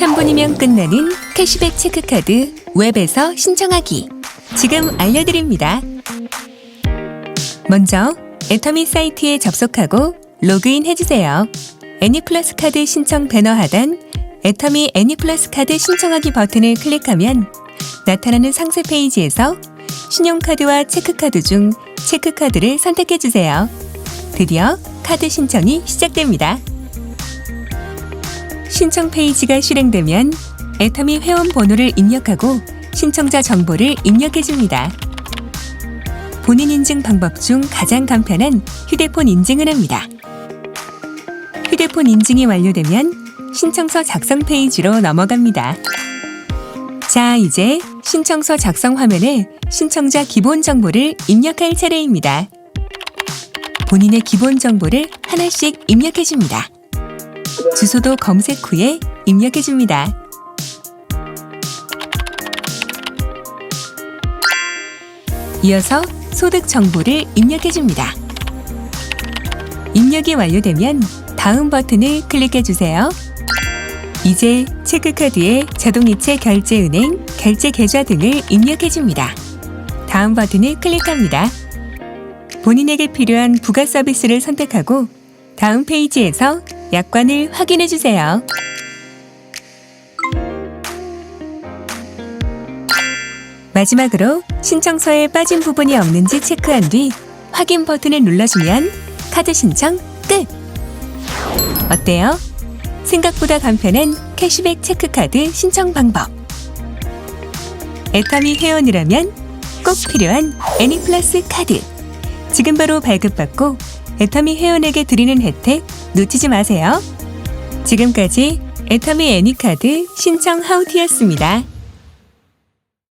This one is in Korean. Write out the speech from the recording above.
3분이면 끝나는 캐시백 체크카드 웹에서 신청하기. 지금 알려드립니다. 먼저 애터미 사이트에 접속하고 로그인 해주세요. 애니플러스 카드 신청 배너 하단 애터미 애니플러스 카드 신청하기 버튼을 클릭하면 나타나는 상세 페이지에서 신용카드와 체크카드 중 체크카드를 선택해주세요. 드디어 카드 신청이 시작됩니다. 신청 페이지가 실행되면 애터미 회원 번호를 입력하고 신청자 정보를 입력해 줍니다. 본인 인증 방법 중 가장 간편한 휴대폰 인증을 합니다. 휴대폰 인증이 완료되면 신청서 작성 페이지로 넘어갑니다. 자, 이제 신청서 작성 화면에 신청자 기본 정보를 입력할 차례입니다. 본인의 기본 정보를 하나씩 입력해 줍니다. 주소도 검색 후에 입력해 줍니다. 이어서 소득 정보를 입력해 줍니다. 입력이 완료되면 다음 버튼을 클릭해 주세요. 이제 체크카드에 자동이체 결제은행, 결제 계좌 등을 입력해 줍니다. 다음 버튼을 클릭합니다. 본인에게 필요한 부가 서비스를 선택하고 다음 페이지에서 약관을 확인해 주세요. 마지막으로 신청서에 빠진 부분이 없는지 체크한 뒤 확인 버튼을 눌러주면 카드 신청 끝! 어때요? 생각보다 간편한 캐시백 체크카드 신청 방법. 애터미 회원이라면 꼭 필요한 애니플러스 카드. 지금 바로 발급받고 애터미 회원에게 드리는 혜택 놓치지 마세요. 지금까지 애터미 애니카드 신청 하우티였습니다.